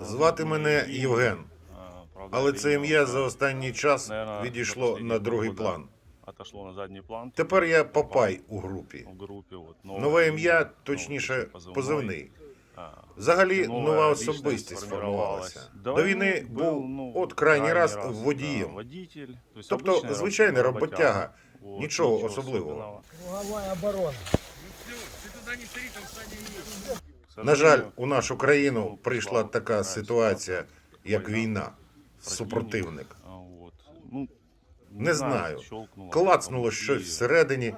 Звати мене Євген, але це ім'я за останній час відійшло на другий план. На задній план. Тепер я Папай у групі. нове, ім'я, точніше, позивний. Взагалі Нова особистість сформувалася. До війни був, от крайній раз водієм. Тобто звичайний роботяга. Нічого особливого. Круговая оборона. На жаль, у нашу країну прийшла така ситуація, як Війна. супротивник. Не знаю. Клацнуло щось всередині,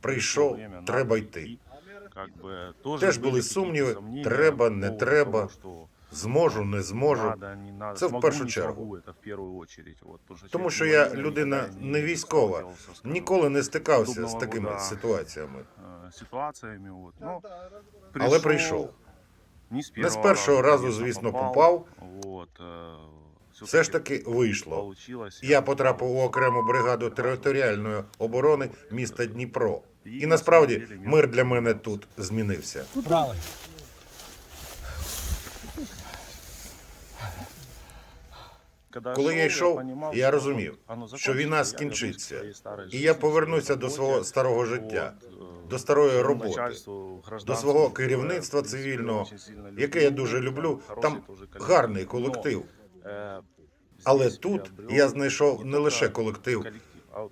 прийшов, треба йти. Теж були сумніви, треба, не треба. Зможу, не зможу. Надо, не надо. Це в першу не чергу. смогу, це в першу очередь. От, тому що, Тому що я людина не військова, Ніколи не стикався з такими рода, ситуаціями. е, ситуаціями. От. Ну, Але прийшов. Не з, Не з першого разу, звісно, попав. От, е, Все ж таки вийшло. Я потрапив у окрему бригаду територіальної оборони міста Дніпро. І насправді мир для мене тут змінився. Коли я йшов, я розумів, що війна скінчиться, і я повернуся до свого старого життя, до старої роботи, до свого керівництва цивільного, яке я дуже люблю. Там гарний колектив. Але тут я знайшов не лише колектив,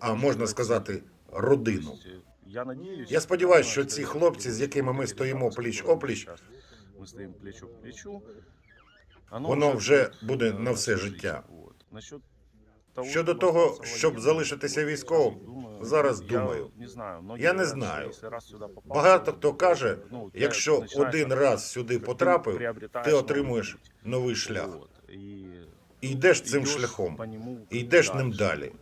а можна сказати, родину. Я надіюсь, Я сподіваюся, що ці хлопці, з якими ми стоїмо пліч-опліч, ми стоїмо пліч о воно вже буде на все життя. Щодо того, щоб залишитися військовим, зараз думаю. Я не знаю. Багато хто каже, якщо один раз сюди потрапив, ти отримуєш новий шлях. І йдеш цим шляхом, і йдеш ним далі.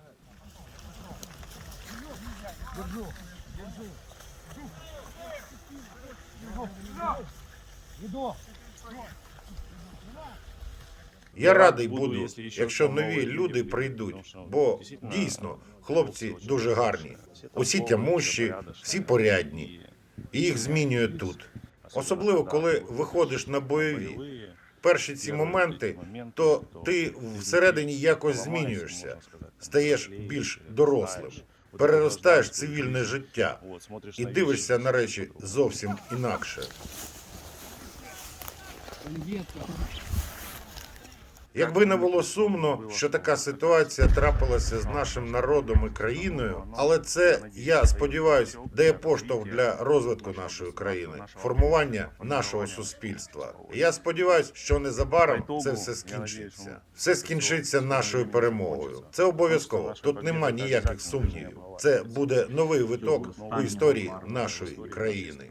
Иду. Я радий буду, якщо нові люди прийдуть, бо дійсно хлопці дуже гарні, усі тямущі, всі порядні, і їх змінює тут. Особливо коли виходиш на бойові. Перші ці моменти, то ти всередині якось змінюєшся, стаєш більш дорослим, переростаєш цивільне життя. І дивишся на речі зовсім інакше. Якби не було сумно, що така ситуація трапилася з нашим народом і країною, але це я сподіваюся, дає поштовх для розвитку нашої країни, формування нашого суспільства. Я сподіваюся, що незабаром це все скінчиться. Все скінчиться нашою перемогою. Це обов'язково. Тут нема ніяких сумнівів. Це буде новий виток у історії нашої країни.